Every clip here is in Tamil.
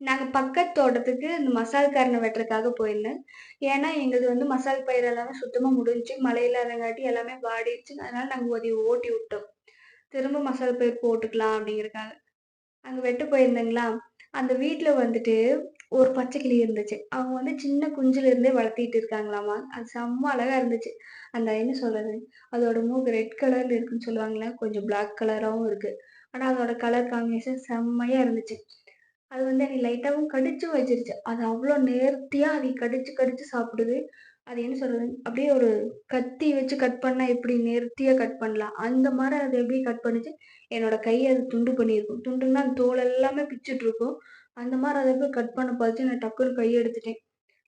நாங்கள் பக்கத்து தோட்டத்துக்கு இந்த மசால் வெட்டுறதுக்காக போயிருந்தேன். ஏன்னா, எங்களுது வந்து மசால் பயிர் எல்லாமே சுத்தமாக முடிஞ்சுச்சு. மழை இல்லாதங்காட்டி எல்லாமே வாடிடுச்சு அதனால நாங்கள் அத ஓட்டி விட்டோம். திரும்ப மசால் பயிர் போட்டுக்கலாம் அப்படிங்கிறக்காக அங்கே வெட்ட போயிருந்தேங்களா, அந்த வீட்டில் வந்துட்டு ஒரு பச்சை கிளி இருந்துச்சு. அவங்க வந்து சின்ன குஞ்சுல இருந்தே வளர்த்திட்டு இருக்காங்களாமா. அது செம்ம அழகா இருந்துச்சு. அந்த என்ன சொல்றது? அதோட மூக்கு ரெட் கலர்ல இருக்குன்னு சொல்லுவாங்களே கொஞ்சம் பிளாக் கலராகவும் இருக்கு. ஆனா அதோட கலர் காம்பினேஷன் செம்மையா இருந்துச்சு. அது வந்து என்னை லைட்டாகவும் கடிச்சும் வச்சிருச்சு. அது அவ்வளோ நேர்த்தியாக அதை கடிச்சு, கடிச்சு சாப்பிடுது. அது என்ன சொல்றது? அப்படியே ஒரு கத்தி வச்சு கட் பண்ணா எப்படி நேர்த்தியா கட் பண்ணலாம். அந்த மாதிரி அது எப்படி கட் பண்ணிச்சு என்னோட கையை அது துண்டு பண்ணியிருக்கும். துண்டுன்னா அந்த தோல் எல்லாமே பிச்சுட்ருக்கும். அந்த மாதிரி அதை போய் கட் பண்ண பார்த்து நான் டக்குன்னு கை எடுத்துட்டேன்.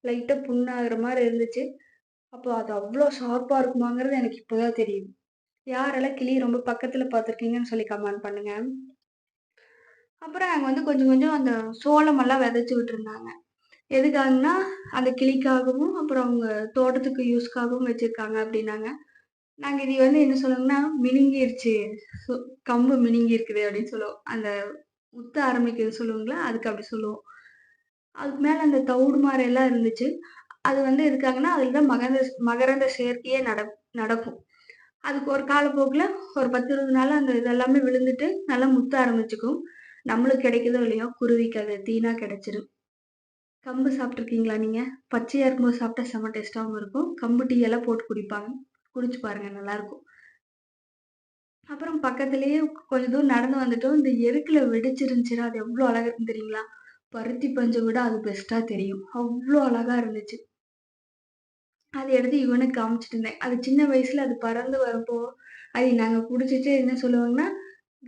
லைட்டா புண்ணாகிற மாதிரி இருந்துச்சு. அப்போ அது அவ்வளோ ஷார்ப்பா இருக்குமாங்கிறது எனக்கு இப்போ தான் தெரியும் யாரெல்லாம் கிளி ரொம்ப பக்கத்துல பார்த்துருக்கீங்கன்னு சொல்லி கமெண்ட் பண்ணுங்க. அப்புறம் அங்கே வந்து கொஞ்சம் கொஞ்சம் அந்த சோளமெல்லாம் விதைச்சு விட்டுருந்தாங்க. எதுக்காகன்னா, அந்த கிளிக்காகவும், அப்புறம் அவங்க தோட்டத்துக்கு யூஸ்க்காகவும் வச்சுருக்காங்க அப்படின்னாங்க நாங்கள் இது வந்து என்ன சொல்லுவோம்னா, மினுங்கிருச்சு. சோ கம்பு மினுங்கியிருக்குது அப்படின்னு சொல்லுவோம். அந்த முத்த ஆரம்பிக்கிறது சொல்லுவோங்களா, அதுக்கு அப்படி சொல்லுவோம். அதுக்கு மேலே அந்த தவுடு மாதிரியெல்லாம் எல்லாம் இருந்துச்சு. அது வந்து எதுக்காகன்னா, அதில் தான் மகந்த மகரந்த சேர்க்கையே நட நடக்கும். அதுக்கு ஒரு காலப்போக்கில் ஒரு பத்து இருபது நாள் அந்த இதெல்லாமே விழுந்துட்டு, நல்லா முத்த ஆரம்பிச்சுக்கும். நம்மளுக்கு கிடைக்குதோ இல்லையோ, குருவிக்கு அது தீனா கிடைச்சிரும். கம்பு சாப்பிட்டுருக்கீங்களா நீங்க? பச்சையா இருக்கும்போது சாப்பிட்டா செம்ம டேஸ்ட்டாவும் இருக்கும். கம்பு டீ எல்லாம் போட்டு குடிப்பாங்க. குடிச்சு பாருங்க நல்லாருக்கும். அப்புறம் பக்கத்துலயே கொஞ்சம் தூரம் நடந்து வந்துட்டோம். இந்த எருக்குல வெடிச்சிருந்துச்சுன்னா, அது எவ்வளோ அழகா இருக்கும் தெரியுங்களா? பருத்தி பஞ்சை விட அது பெஸ்ட்டா தெரியும். அவ்வளோ அழகா இருந்துச்சு. அது எடுத்து இவனுக்கு காமிச்சிட்டு இருந்தேன். அது சின்ன வயசுல அது பறந்து வரப்போ, அது நாங்க புடிச்சுட்டு என்ன சொல்லுவாங்கன்னா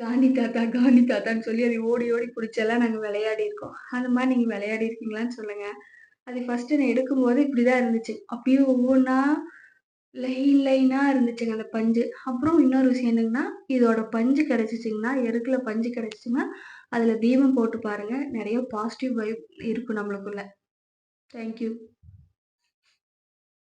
காந்தி தாத்தா, காந்தி தாத்தான்னு சொல்லி அதை ஓடி ஓடி பிடிச்செல்லாம் நாங்கள் விளையாடி இருக்கோம் அந்த மாதிரி நீங்கள் விளையாடி இருக்கீங்களான்னு சொல்லுங்க. அது ஃபர்ஸ்ட் நான் எடுக்கும்போது இப்படிதான் இருந்துச்சு. அப்பயும் ஒவ்வொன்றா லைன் லைனாக இருந்துச்சுங்க அந்த பஞ்சு. அப்புறம் இன்னொரு விஷயம் என்னங்கன்னா, இதோட பஞ்சு கிடச்சிச்சிங்கன்னா எருக்கில் பஞ்சு கிடைச்சுச்சுன்னா, அதில் தீபம் போட்டு பாருங்கள் நிறைய பாசிட்டிவ் வைப் இருக்கும் நம்மளுக்குள்ள. Thank you.